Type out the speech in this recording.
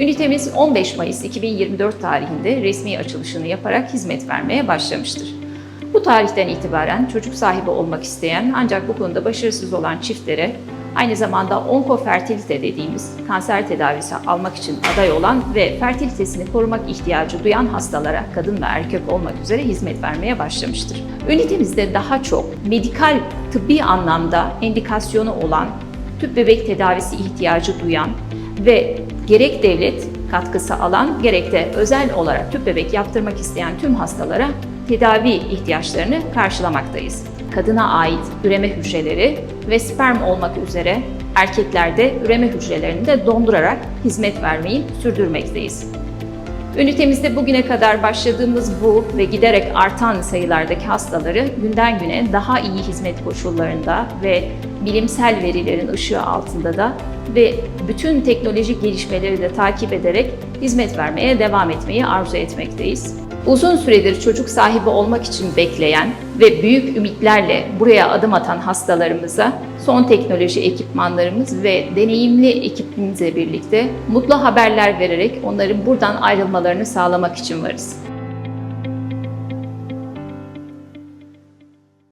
Ünitemiz 15 Mayıs 2024 tarihinde resmi açılışını yaparak hizmet vermeye başlamıştır. Bu tarihten itibaren çocuk sahibi olmak isteyen ancak bu konuda başarısız olan çiftlere aynı zamanda onkofertilite dediğimiz kanser tedavisi almak için aday olan ve fertilitesini korumak ihtiyacı duyan hastalara kadın ve erkek olmak üzere hizmet vermeye başlamıştır. Ünitemizde daha çok medikal tıbbi anlamda indikasyonu olan tüp bebek tedavisi ihtiyacı duyan ve gerek devlet katkısı alan gerek de özel olarak tüp bebek yaptırmak isteyen tüm hastalara tedavi ihtiyaçlarını karşılamaktayız. Kadına ait üreme hücreleri ve sperm olmak üzere erkeklerde üreme hücrelerini de dondurarak hizmet vermeyi sürdürmekteyiz. Ünitemizde bugüne kadar başladığımız bu ve giderek artan sayılardaki hastaları günden güne daha iyi hizmet koşullarında ve bilimsel verilerin ışığı altında da ve bütün teknolojik gelişmeleri de takip ederek hizmet vermeye devam etmeyi arzu etmekteyiz. Uzun süredir çocuk sahibi olmak için bekleyen ve büyük ümitlerle buraya adım atan hastalarımıza son teknoloji ekipmanlarımız ve deneyimli ekibimizle birlikte mutlu haberler vererek onların buradan ayrılmalarını sağlamak için varız.